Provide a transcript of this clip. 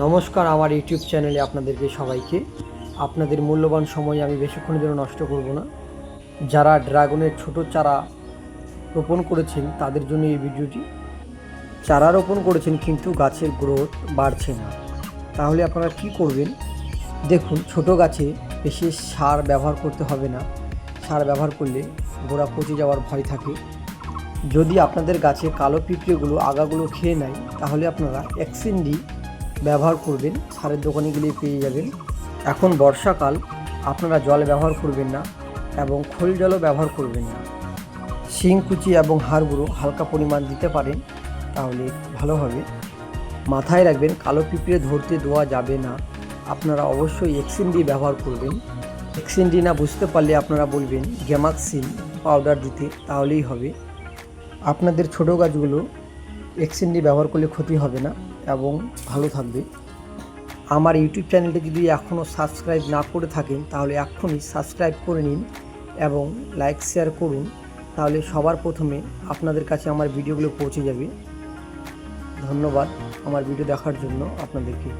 নমস্কার আমার ইউটিউব চ্যানেলে আপনাদেরকে সবাইকে। আপনাদের মূল্যবান সময় আমি বেশিক্ষণের জন্য নষ্ট করব না। যারা ড্রাগনের ছোট চারা রোপণ করেছেন, তাদের জন্য এই ভিডিওটি। চারা রোপণ করেছেন কিন্তু গাছের গ্রোথ বাড়ছে না। তাহলে আপনারা কি করবেন? দেখুন, ছোট গাছে বেশি সার ব্যবহার করতে হবে না। সার ব্যবহার করলে গোড়া পচে যাওয়ার ভয় থাকে। যদি আপনাদের গাছে কালো পিঁপড়েগুলো, আগাগুলো খেয়ে নেয়, তাহলে আপনারা এক্সিনডি ব্যবহার করবেন, সারের দোকানে গেলে পেয়ে যাবেন। এখন বর্ষাকাল, আপনারা জল ব্যবহার করবেন না এবং খোল জলও ব্যবহার করবেন না। শিং, কুচি এবং হাড়গুঁড়ো হালকা পরিমাণ দিতে পারেন, তাহলে ভালো হবে। মাথায় রাখবেন, কালো পিঁপড়ে ধরতে দেওয়া যাবে না। আপনারা অবশ্যই এক্সিনডি ব্যবহার করবেন। এক্সিনডি না বুঝতে পারলে আপনারা বলবেন গ্যামাক্সিন পাউডার দিতে তাহলেই হবে। আপনাদের ছোটো গাছগুলো এক্সিনডি ব্যবহার করলে ক্ষতি হবে না এবং ভালো থাকবে। আমার ইউটিউব চ্যানেলটি যদি এখনও সাবস্ক্রাইব না করে থাকেন, তাহলে এখনই সাবস্ক্রাইব করে নিন এবং লাইক শেয়ার করুন। তাহলে সবার প্রথমে আপনাদের কাছে আমার ভিডিওগুলো পৌঁছে যাবে। ধন্যবাদ আমার ভিডিও দেখার জন্য আপনাদেরকে।